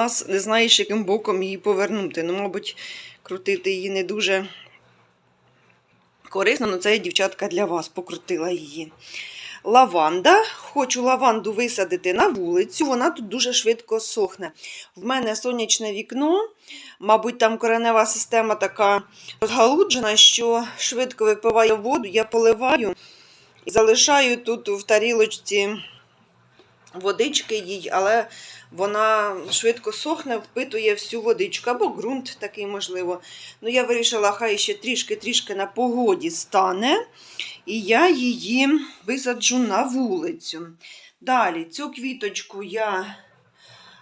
нас, не знаєш, яким боком її повернути. Ну, мабуть, крутити її не дуже корисно, але це дівчатка для вас покрутила її. Лаванда. Хочу лаванду висадити на вулицю, вона тут дуже швидко сохне. В мене сонячне вікно, мабуть, там коренева система така розгалуджена, що швидко випиває воду, я поливаю і залишаю тут в тарілочці водички їй, але вона швидко сохне, впитує всю водичку, або ґрунт такий, можливо. Ну, я вирішила, хай ще трішки-трішки на погоді стане, і я її висаджу на вулицю. Далі цю квіточку я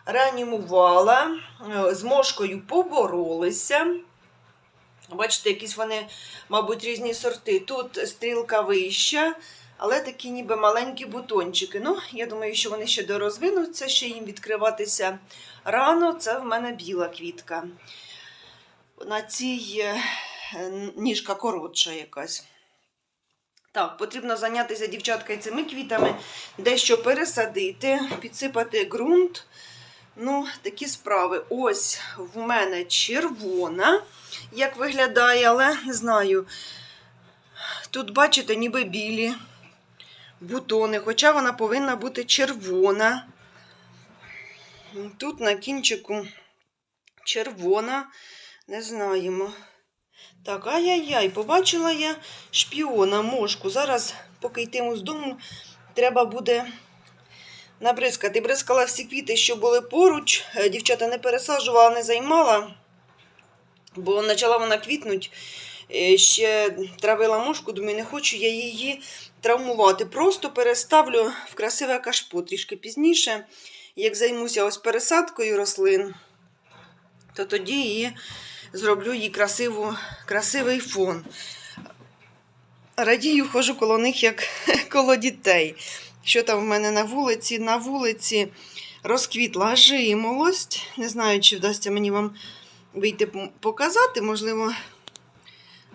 реанімувала, е, з мошкою поборолися. Бачите, якісь вони, мабуть, різні сорти. Тут стрілка вища, але такі ніби маленькі бутончики. Ну, я думаю, що вони ще дорозвинуться, ще їм відкриватися рано. Це в мене біла квітка. На цій е, ніжка коротша якась. Так, потрібно зайнятися дівчатка цими квітами, дещо пересадити, підсипати ґрунт. Ну, такі справи. Ось в мене червона, як виглядає, але не знаю. Тут, бачите, ніби білі бутони, хоча вона повинна бути червона. Тут на кінчику червона, не знаємо. Так, ай-яй-яй, побачила я шпіона мошку. Зараз, поки йтиму з дому, треба буде набризкати. Бризкала всі квіти, що були поруч. Е, Дівчата не пересаджувала, не займала, бо почала вона квітнути. Е, Ще травила мошку, думаю, не хочу я її травмувати. Просто переставлю в красиве кашпо трішки пізніше. Як займуся ось пересадкою рослин, то тоді її зроблю їй красиву, красивий фон. Радію, ходжу коло них, як коло дітей. Що там в мене на вулиці? На вулиці розквітла жимолость. Не знаю, чи вдасться мені вам вийти показати. Можливо,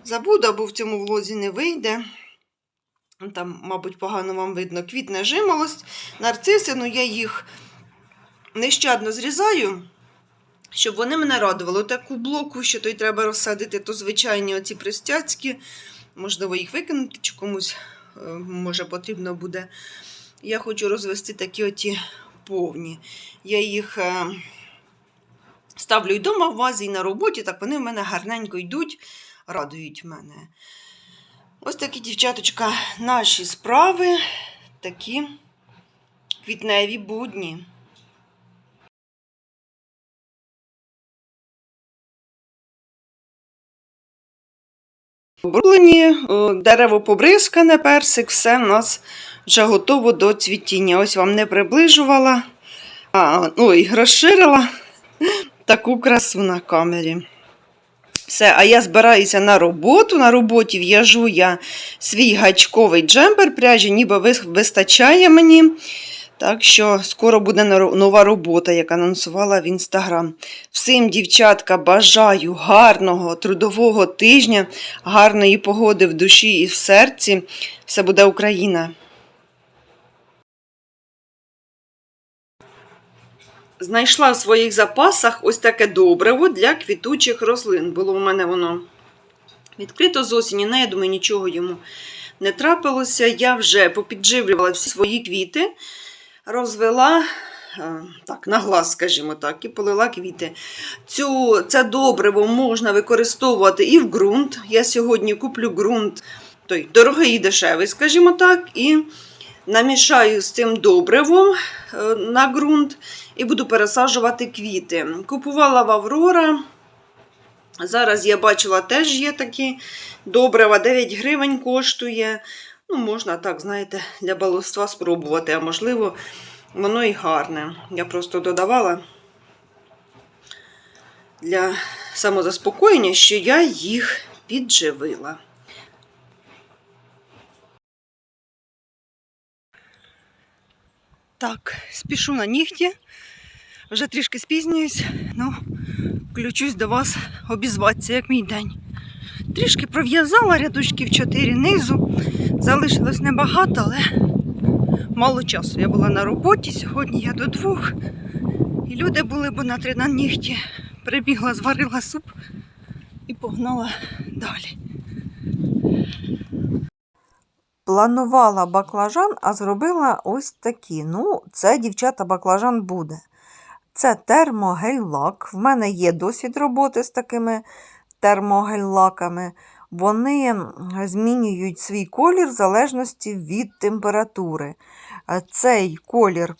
забуду, або в цьому влозі не вийде. Там, мабуть, погано вам видно квітне жимолость. Нарциси, ну я їх нещадно зрізаю, щоб вони мене радували. Таку блоку, що то й треба розсадити, то звичайні оці пристяцькі. Можливо, їх викинути чи комусь е, може потрібно буде. Я хочу розвести такі оті повні. Я їх е, ставлю і вдома в вазі, і на роботі, так вони в мене гарненько йдуть, радують мене. Ось такі, дівчаточка, наші справи, такі квітневі будні. Оброблені, о, дерево побризкане, персик, все в нас вже готово до цвітіння. Ось вам не приближувала, а, ой, розширила таку красу на камері. Все, а я збираюся на роботу. На роботі в'яжу я свій гачковий джемпер пряжі, ніби вистачає мені. Так що скоро буде нова робота, як анонсувала в інстаграм. Всім, дівчатка, бажаю гарного трудового тижня, гарної погоди в душі і в серці. Все буде Україна! Знайшла в своїх запасах ось таке добриво для квітучих рослин. Було в мене воно відкрито з осені, не я думаю, нічого йому не трапилося. Я вже попідживлювала всі свої квіти, розвела е, так, на глаз, скажімо так, і полила квіти. Цю, це добриво можна використовувати і в ґрунт. Я сьогодні куплю ґрунт, той дорогий і дешевий, скажімо так, і намішаю з цим добривом е, на ґрунт і буду пересаджувати квіти. Купувала в Аврора. Зараз я бачила, теж є такі добрива, 9 гривень коштує. Ну, можна так, знаєте, для баловства спробувати, а можливо, воно і гарне. Я просто додавала для самозаспокоєння, що я їх підживила. Так, спішу на нігті. Вже трішки спізнююсь, ну, включусь до вас обізватися, як мій день. Трішки пров'язала рядочків 4 низу. Залишилось небагато, але мало часу. Я була на роботі. Сьогодні я до двох. І люди були б на три на нігті. Прибігла, зварила суп і погнала далі. Планувала баклажан, а зробила ось такі. Ну, це, дівчата, баклажан буде. Це термогель-лак. В мене є досвід роботи з такими термогель-лаками. Вони змінюють свій колір в залежності від температури. Е, Цей колір,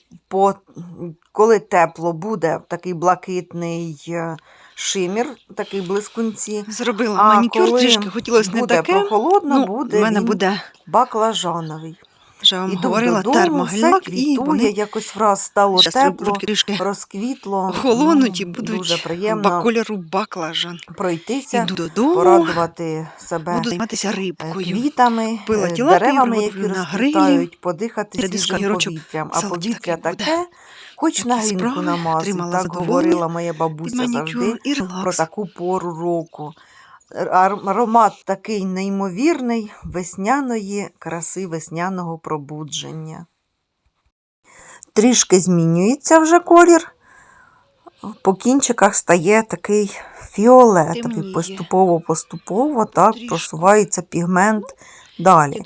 коли тепло, буде такий блакитний е, шимір, такий блискунці. Зробила А манікюр коли трішки, хотілося не буде таке. прохолодно, Ну, буде мене він буде, баклажановий. вже вам Іду говорила, все і вони якось враз стало Щас тепло, розквітло. охолонуть і Ну, будуть Дуже ба- приємно кольору баклажан. пройтися, Іду додому, порадувати себе буду займатися рибкою. квітами, Купила е, деревами, які розквітають, подихати свіжим повітрям. А повітря таке, хоч на грінку намазуй. Так говорила моя бабуся завжди і про таку пору року. Аромат такий неймовірний весняної краси, весняного пробудження. Трішки змінюється вже колір. По кінчиках стає такий фіолетовий. Поступово-поступово так просувається пігмент далі.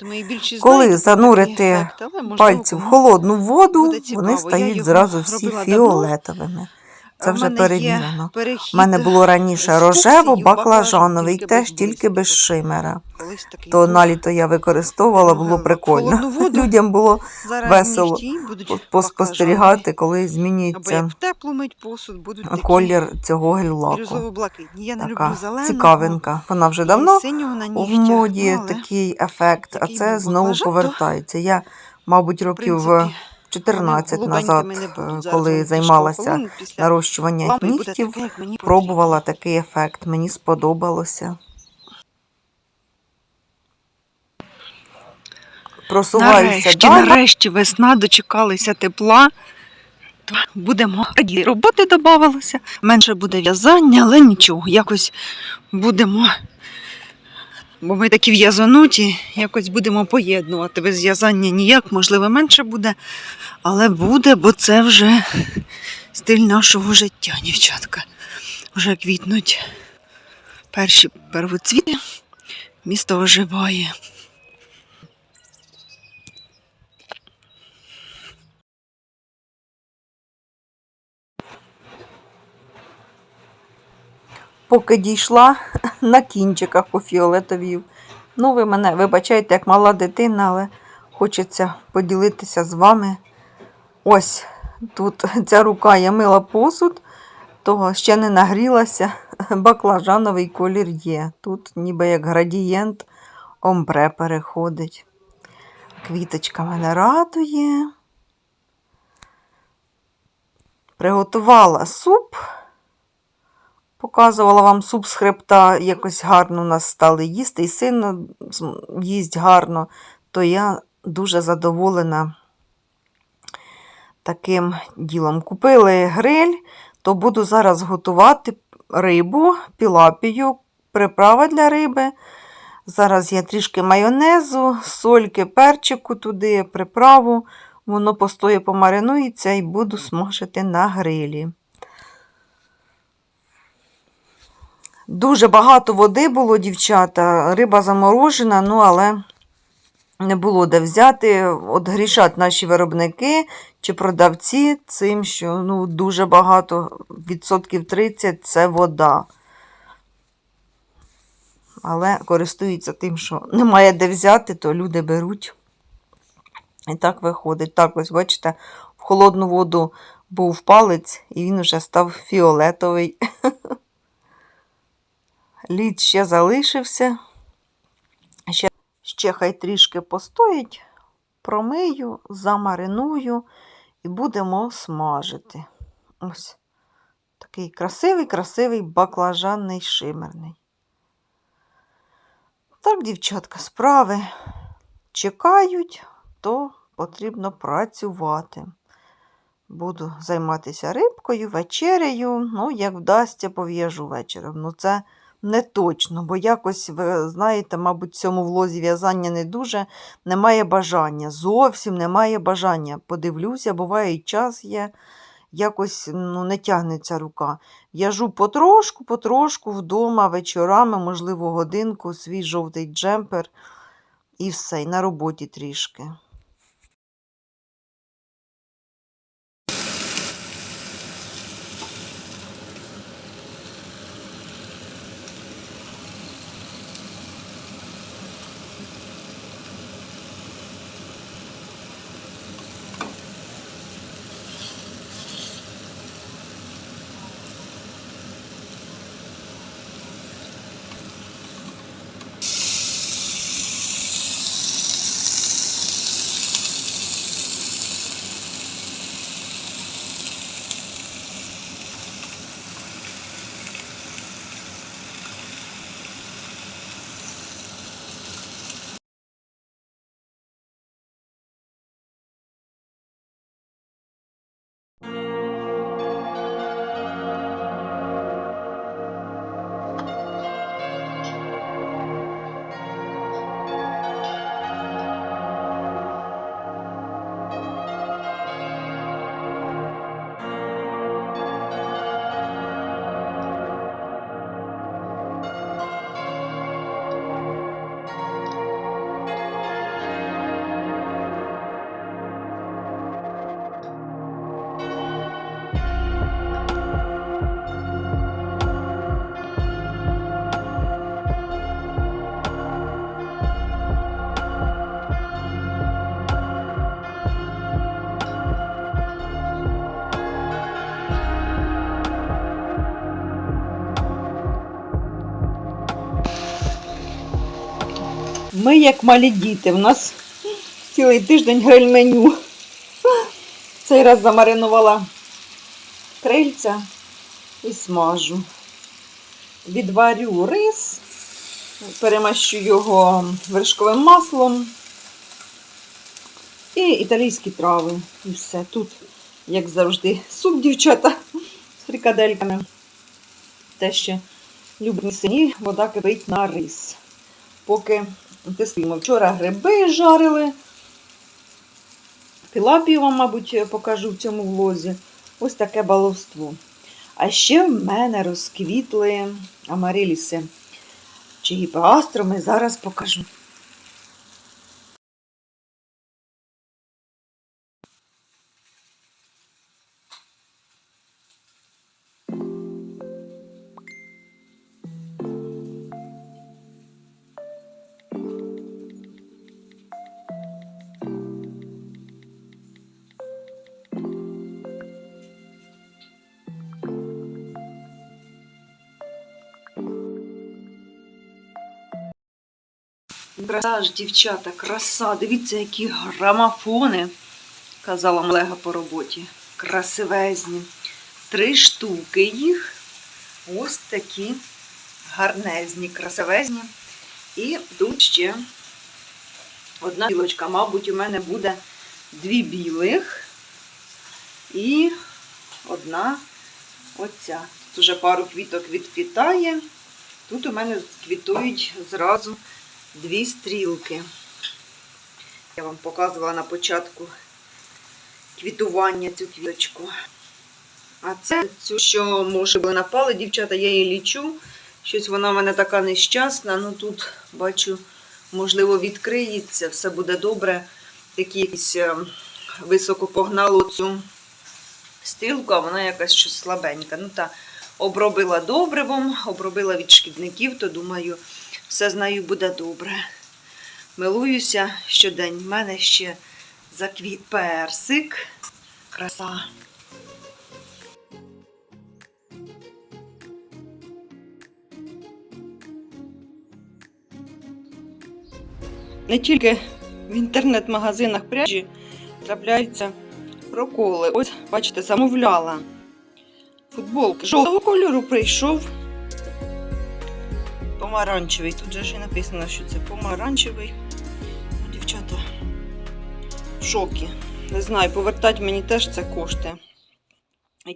Коли ефект, Пальці в холодну воду, вони стають зразу всі фіолетовими. Це вже перевірено. У мене було раніше рожево баклажановий, теж тільки без шимера. То був. на літо я використовувала, було прикольно. Людям було весело поспостерігати, коли змінюється колір цього гель-лаку. Така цікавинка. Вона вже давно в моді ну, такий ефект, а це знову повертається. Я, мабуть, років принципі, 14 назад, е, коли займалася охолонуть після нарощування нігтів, пробувала такий ефект. Мені сподобалося. Просуваюся Нарешті, далі. нарешті весна дочекалися тепла. Будемо раді. Роботи додавалося. Менше буде в'язання, але нічого. Якось будемо. Бо ми такі в'язануті, якось будемо поєднувати. Без в'язання ніяк, можливо, менше буде, але буде, бо це вже стиль нашого життя, дівчатка. Вже квітнуть перші первоцвіти. Місто оживає. Поки дійшла на кінчиках у фіолетовів. Ну, ви мене вибачайте, як мала дитина, але хочеться поділитися з вами. Ось тут ця рука я мила посуд, того ще не нагрілася. Баклажановий колір є. Тут ніби як градієнт омбре переходить. Квіточка мене радує. Приготувала суп. Показувала вам суп з хребта, якось гарно у нас стали їсти, і син їсть гарно, то я дуже задоволена таким ділом. Купили гриль, то буду зараз готувати рибу, пілапію, приправа для риби. Зараз я трішки майонезу, сольки, перчику туди, приправу. Воно постоє помаринується і буду смажити на грилі. Дуже багато води було, дівчата. Риба заморожена, ну але не було де взяти. От грішать наші виробники чи продавці цим, що ну, дуже багато, відсотків 30 це вода. Але користуються тим, що немає де взяти, то люди беруть. І так виходить. Так, ось, бачите, в холодну воду був палець, і він вже став фіолетовий. Лід ще залишився. Ще, ще хай трішки постоїть, промию, замариную і будемо смажити. Ось такий красивий, красивий баклажанний шимерний. Так, дівчатка, справи чекають, то потрібно працювати. Буду займатися рибкою, вечерею. Ну, як вдасться, пов'яжу вечором. Ну, це не точно, бо якось, ви знаєте, мабуть, в цьому влозі в'язання не дуже, немає бажання. Зовсім немає бажання. Подивлюся, буває і час є. якось ну, не тягнеться рука. В'яжу потрошку, потрошку вдома, вечорами, можливо, годинку, свій жовтий джемпер і все, і на роботі трішки. Ми як малі діти. У нас цілий тиждень гриль-меню. Цей раз замаринувала крильця і смажу. Відварю рис, перемащу його вершковим маслом і італійські трави. І все. Тут, як завжди, суп, дівчата з фрикадельками. Те ще люблю сині, вода кипить на рис. Поки тестуємо. Вчора гриби жарили. Тилапію вам, мабуть, покажу в цьому влозі. Ось таке баловство. А ще в мене розквітли амариліси. Чи гіпеастроми, зараз покажу. Ж, дівчата, краса. Дивіться, які грамофони, казала Олега по роботі. Красивезні. Три штуки їх. Ось такі гарнезні, красивезні. І тут ще одна білочка. Мабуть, у мене буде дві білих і одна оця. Тут уже пару квіток відквітає. Тут у мене квітують зразу дві стрілки. Я вам показувала на початку квітування цю квіточку. А це цю, що може би напали, дівчата, я її лічу. Щось вона в мене така нещасна. Ну тут, бачу, можливо, відкриється, все буде добре. Такі якісь е, високо погнало цю стрілку, а вона якась щось слабенька. Ну та обробила добривом, обробила від шкідників, то думаю, все з нею буде добре. Милуюся щодень. У мене ще заквіт персик. Краса. Не тільки в інтернет-магазинах пряжі трапляються проколи. Ось, бачите, замовляла. Футболки жовтого кольору прийшов помаранчевий. Тут же ж і написано, що це помаранчевий. Ну, Дівчата, в шокі. Не знаю, повертати мені теж це коштує.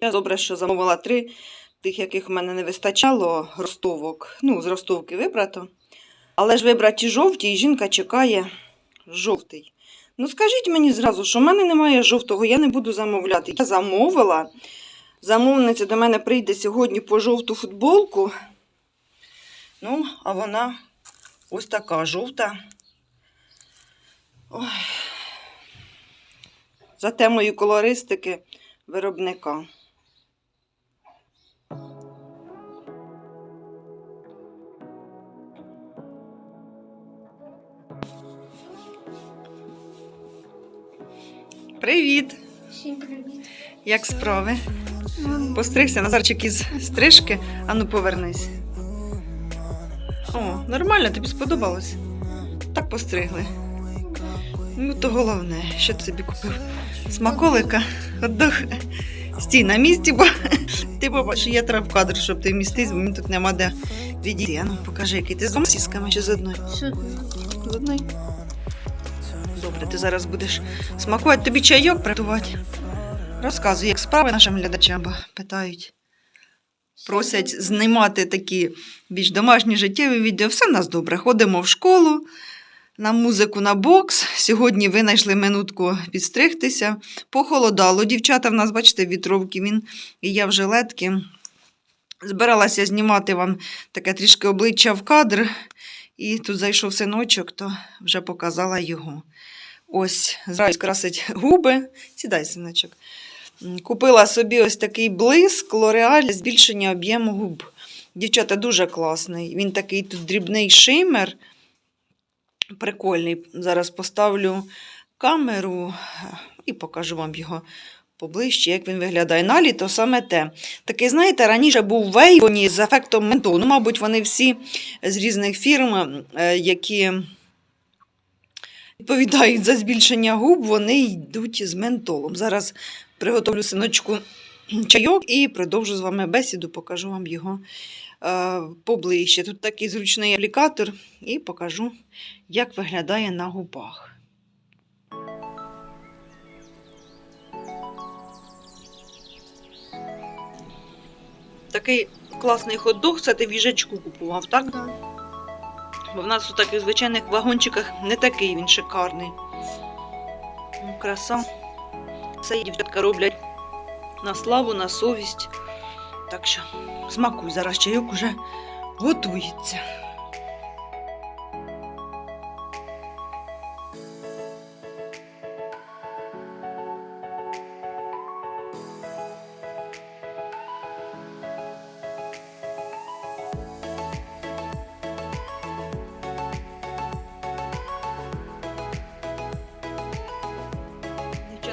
Я добре, що замовила три, тих, яких в мене не вистачало ростовок. Ну, з ростовки вибрато. Але ж вибраті жовті, і жінка чекає жовтий. Ну скажіть мені зразу, що в мене немає жовтого, я не буду замовляти. Я замовила. Замовниця до мене прийде сьогодні по жовту футболку. Ну, а вона ось така жовта. Ой. За темою колористики виробника. Привіт! Всім привіт. Як справи? Постригся Назарчик із стрижки. Ану, повернись. О, нормально, тобі сподобалось. Так постригли. Ну, то головне, що ти собі купив? Смаколика, хот-дог. Стій на місці, бо ти побачиш, я треба в кадр, щоб ти вмістився, бо мені тут нема де відійти. А ну, покажи, який ти з сісками чи з ти? З одної. Добре, ти зараз будеш смакувати тобі чайок приготувати. Розказуй, як справи нашим глядачам бо питають. Просять знімати такі більш домашні життєві відео. Все в нас добре. Ходимо в школу, на музику, на бокс. Сьогодні винайшли минутку підстригтися. Похолодало. Дівчата в нас, бачите, вітровки, він і я в жилетки. Збиралася знімати вам таке трішки обличчя в кадр. І тут зайшов синочок, то вже показала його. Ось, зараз красить губи. Сідай, синочок. Купила собі ось такий блиск L'Oreal збільшення об'єму губ. Дівчата, дуже класний. Він такий тут дрібний шимер. Прикольний. Зараз поставлю камеру е, і покажу вам його поближче, як він виглядає. На літо саме те. Такий, знаєте, раніше був в Avon з ефектом ментолу. Ну, мабуть, вони всі з різних фірм, е, які відповідають за збільшення губ, вони йдуть з ментолом. Зараз приготовлю синочку чайок і продовжу з вами бесіду, покажу вам його е, поближче. Тут такий зручний аплікатор і покажу, як виглядає на губах. Такий класний хот-дог, це ти в їжачку купував, так? Да. Бо в нас у таких звичайних вагончиках не такий він шикарний. Ну, краса. Все дівчатка роблять на славу, на совість. Так що смакуй, зараз чайок уже готується.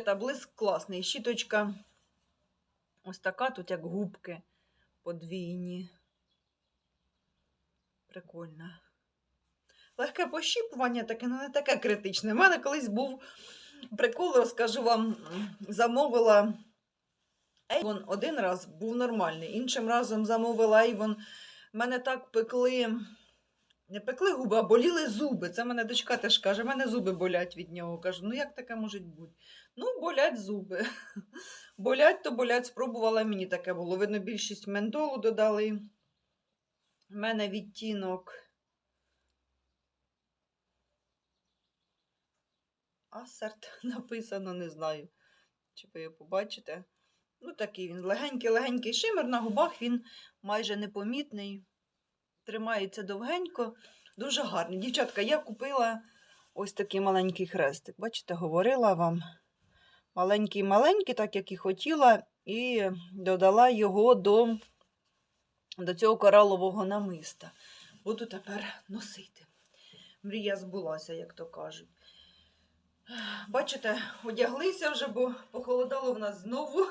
Дівчата, блиск класний. Щіточка ось така, тут як губки подвійні. Прикольно. Легке пощіпування, таке, ну не таке критичне. У мене колись був прикол, розкажу вам, замовила Avon один раз був нормальний, іншим разом замовила Avon. Мене так пекли, не пекли губи, а боліли зуби. Це мене дочка теж каже, мене зуби болять від нього. Кажу, ну як таке може бути? Ну, болять зуби. Болять, то болять, спробувала мені таке було. Видно, більшість ментолу додали. У мене відтінок. Асерт написано, не знаю. Чи ви його побачите? Ну, такий він легенький-легенький шимер на губах, він майже непомітний. Тримається довгенько, дуже гарний. Дівчатка, я купила ось такий маленький хрестик. Бачите, говорила вам. Маленький-маленький, так як і хотіла, і додала його до, до цього коралового намиста. Буду тепер носити. Мрія збулася, як то кажуть. Бачите, одяглися вже, бо похолодало в нас знову.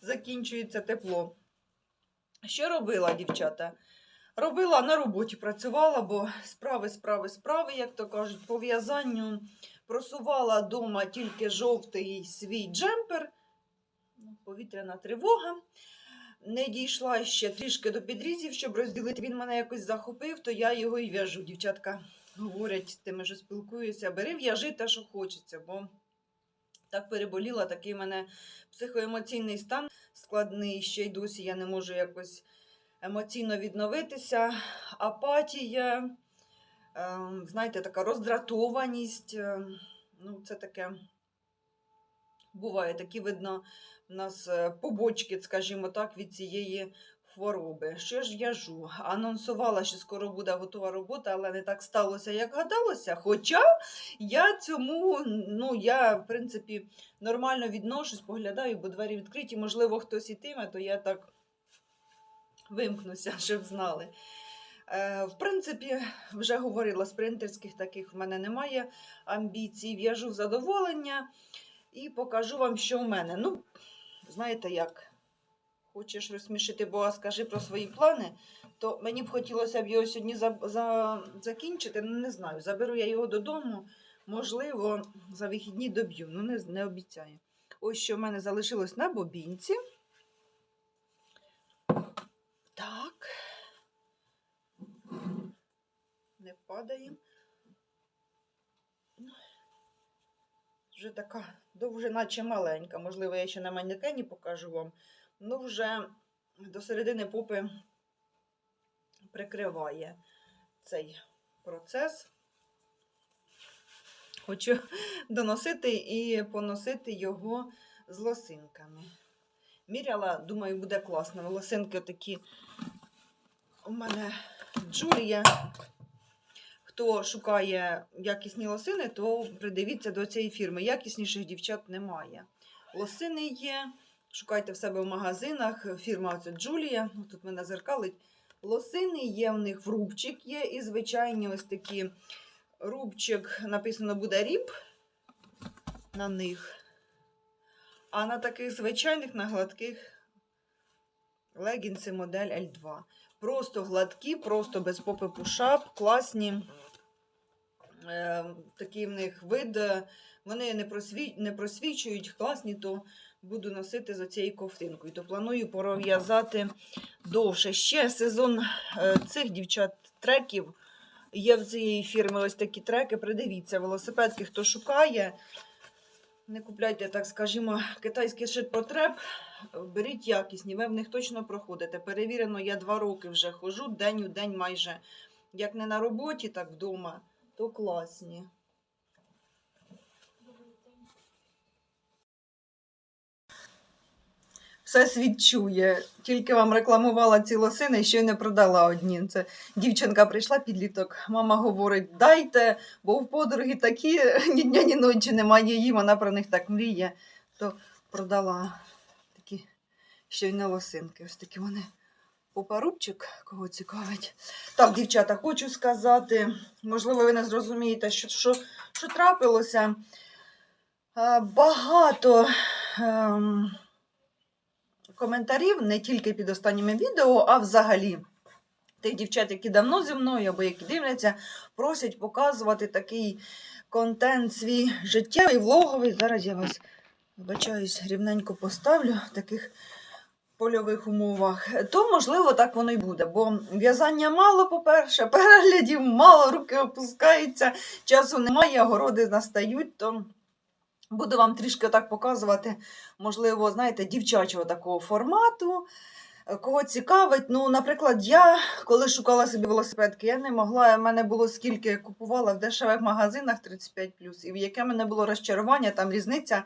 Закінчується тепло. Що робила, дівчата? Робила на роботі, працювала, бо справи, справи, справи, як то кажуть, по в'язанню просувала вдома тільки жовтий свій джемпер. Ну, Повітряна тривога. Не дійшла ще трішки до підрізів, щоб розділити. Він мене якось захопив, то я його і в'яжу. Дівчатка говорять, тими, що спілкуюся, бери в'яжи те, що хочеться, бо так переболіла, такий мене психоемоційний стан складний. Ще й досі я не можу якось емоційно відновитися. Апатія, ем, знаєте, така роздратованість. ем, Ну, це таке. Буває, такі видно, у нас е, побочки, скажімо так, від цієї хвороби. Що ж в'яжу? Анонсувала, що скоро буде готова робота, але не так сталося, як гадалося. Хоча я цьому, ну, я, в принципі, нормально відношусь, поглядаю, бо двері відкриті. Можливо, хтось ітиме, то я так вимкнуся, щоб знали. Е, В принципі, вже говорила, спринтерських таких в мене немає амбіцій. В'яжу задоволення і покажу вам, що в мене. Ну, знаєте як? Хочеш розсмішити Бога, скажи про свої плани, то мені б хотілося б його сьогодні за, за, закінчити. Ну, не знаю. Заберу я його додому. Можливо, за вихідні доб'ю. Ну, не, не обіцяю. Ось що в мене залишилось на бобінці. Так. Не падає. Вже така довжина чи маленька. Можливо, я ще на манекені покажу вам. Ну, вже до середини попи прикриває цей процес. Хочу доносити і поносити його з лосинками. Міряла, думаю, буде класно. Лосинки такі у мене Джулія. Хто шукає якісні лосини, то придивіться до цієї фірми. Якісніших дівчат немає. Лосини є. Шукайте в себе в магазинах. Фірма оце Джулія. Ну, Тут мене зеркалить. Лосини є в них в рубчик є. І звичайні ось такі рубчик написано буде ріб на них. А на таких звичайних, на гладких легінси модель L2. Просто гладкі, просто без попи пушап, класні. Е, такий в них вид. Вони не, просві... не просвічують, класні, то буду носити за цією ковтинкою. То планую пров'язати довше. Ще сезон е, цих дівчат треків. Є в цієї фірми ось такі треки. Придивіться, велосипедки, хто шукає. Не купляйте, так скажімо, китайський ширпотреб. Беріть якісні, ви в них точно проходите. Перевірено, я два роки вже ходжу, день у день майже. Як не на роботі, так вдома, то класні. Все світ чує. Тільки вам рекламувала ці лосини, ще й не продала одні. Це дівчинка прийшла підліток. Мама говорить: дайте, бо в подруги такі ні дня, ні ночі немає її, вона про них так мріє. То продала такі щойно лосинки. Ось такі вони. Попарубчик, кого цікавить. Так, дівчата, хочу сказати, можливо, ви не зрозумієте, що, що, що трапилося. Е, Багато ем, коментарів не тільки під останніми відео, а взагалі. Тих дівчат, які давно зі мною або які дивляться, просять показувати такий контент свій життєвий, влоговий. Зараз я вас, вибачаюсь, рівненько поставлю в таких польових умовах. То, можливо, так воно й буде, бо в'язання мало, по-перше, переглядів мало, руки опускаються, часу немає, городи настають, то буду вам трішки так показувати, можливо, знаєте, дівчачого такого формату. Е, Кого цікавить, ну, наприклад, я, коли шукала собі велосипедки, я не могла, в мене було скільки купувала в дешевих магазинах 35 і в яке мене було розчарування, там різниця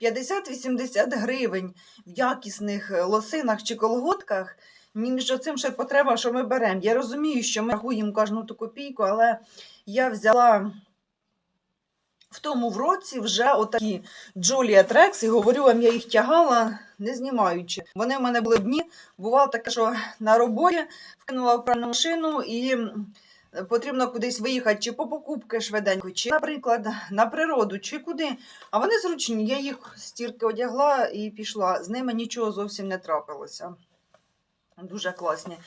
50-80 гривень в якісних е, лосинах чи колготках. Між цим ще потреба, що ми беремо. Я розумію, що ми рахуємо кожну ту копійку, але я взяла в тому в році вже отакі Джолія Трекс, і говорю вам, я їх тягала, не знімаючи. Вони в мене були дні. Бувало таке, що на роботі вкинула в пральну машину і потрібно кудись виїхати, чи по покупки швиденько, чи, наприклад, на природу, чи куди. А вони зручні. Я їх стірки одягла і пішла. З ними нічого зовсім не трапилося. Дуже класні.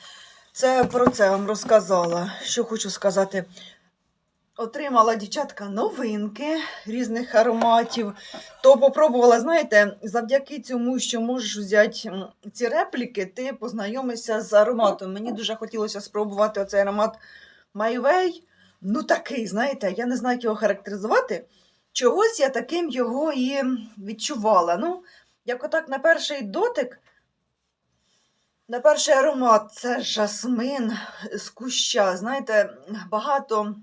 Це про це вам розказала. Що хочу сказати. Отримала дівчатка новинки різних ароматів. То попробувала, знаєте, завдяки цьому, що можеш взяти ці репліки, ти познайомишся з ароматом. Мені дуже хотілося спробувати оцей аромат Way. Ну, такий, знаєте, я не знаю, як його характеризувати. Чогось я таким його і відчувала. Ну, як отак на перший дотик, на перший аромат це жасмин з куща. Знаєте, багато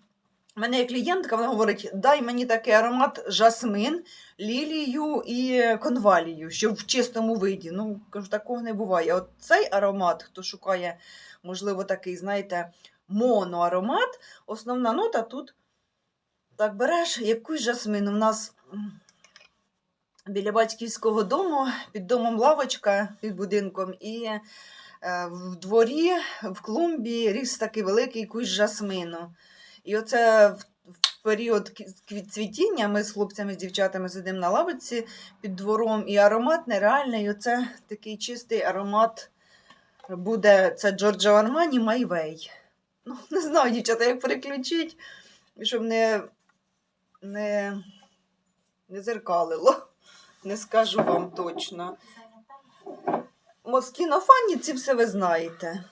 У мене є клієнтка, вона говорить: дай мені такий аромат жасмин, лілію і конвалію, щоб в чистому виді. Ну, кажу, такого не буває. От цей аромат, хто шукає, можливо, такий, знаєте, моноаромат, основна нота тут так береш якусь жасмин. У нас біля батьківського дому, під домом лавочка під будинком, і е, в дворі, в клумбі ріс такий великий кущ жасмину. І оце в, період цвітіння ми з хлопцями, з дівчатами сидимо на лавиці під двором, і аромат нереальний. І оце такий чистий аромат буде це Джорджо Армані Майвей. Ну, не знаю, дівчата, як переключить, щоб не, не, не зеркалило. Не скажу вам точно. Москіно Фанні, ці все ви знаєте.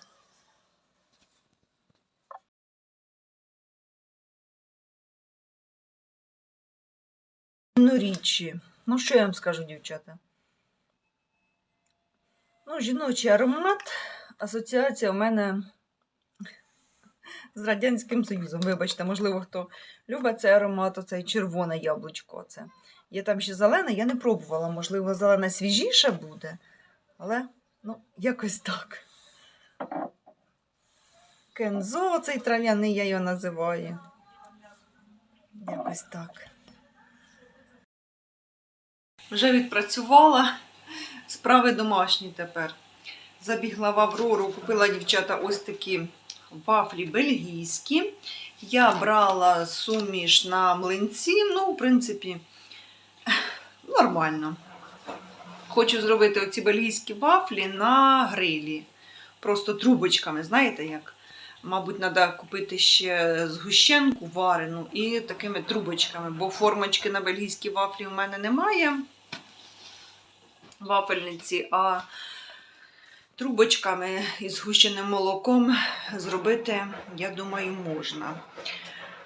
Ну, річі. Ну, що я вам скажу, дівчата? Ну, жіночий аромат. Асоціація у мене з Радянським Союзом. Вибачте, можливо, хто любить цей аромат, оцей червоне яблучко. Це. Є там ще зелене, я не пробувала. Можливо, зелене свіжіше буде. Але, ну, якось так. Кензо, цей трав'яний, я його називаю. Якось так. Вже відпрацювала. Справи домашні тепер. Забігла в Аврору, купила дівчата ось такі вафлі бельгійські. Я брала суміш на млинці. Ну, в принципі, нормально. Хочу зробити оці бельгійські вафлі на грилі. Просто трубочками, знаєте як? Мабуть, треба купити ще згущенку варену і такими трубочками, бо формочки на бельгійські вафлі у мене немає. Вафельниці, а трубочками із згущеним молоком зробити, я думаю, можна.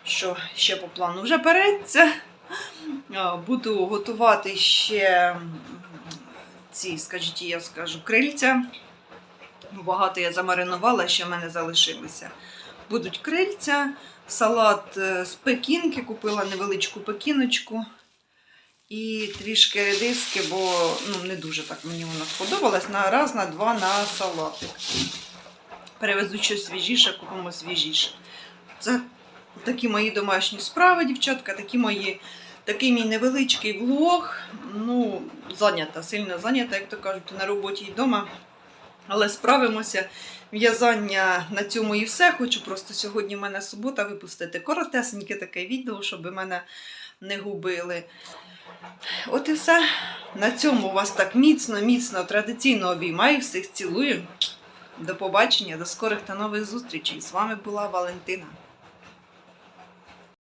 Що ще по плану вже береться. Буду готувати ще ці, скажіть, я скажу, крильця. Багато я замаринувала, ще в мене залишилися. Будуть крильця, салат е, з пекінки, купила невеличку пекіночку. І трішки редиски, бо ну, не дуже так мені вона сподобалась. На раз, на два на салатик. Перевезу щось свіжіше, купимо свіжіше. Це такі мої домашні справи, дівчатка, такі мої, такий мій невеличкий влог. Ну, зайнята, сильно зайнята, як то кажуть, на роботі і вдома. Але справимося. В'язання на цьому і все. Хочу просто сьогодні в мене субота випустити коротесеньке таке відео, щоб мене не губили. От і все. На цьому вас так міцно, міцно, традиційно обіймаю. Всіх цілую. До побачення, до скорих та нових зустрічей. З вами була Валентина.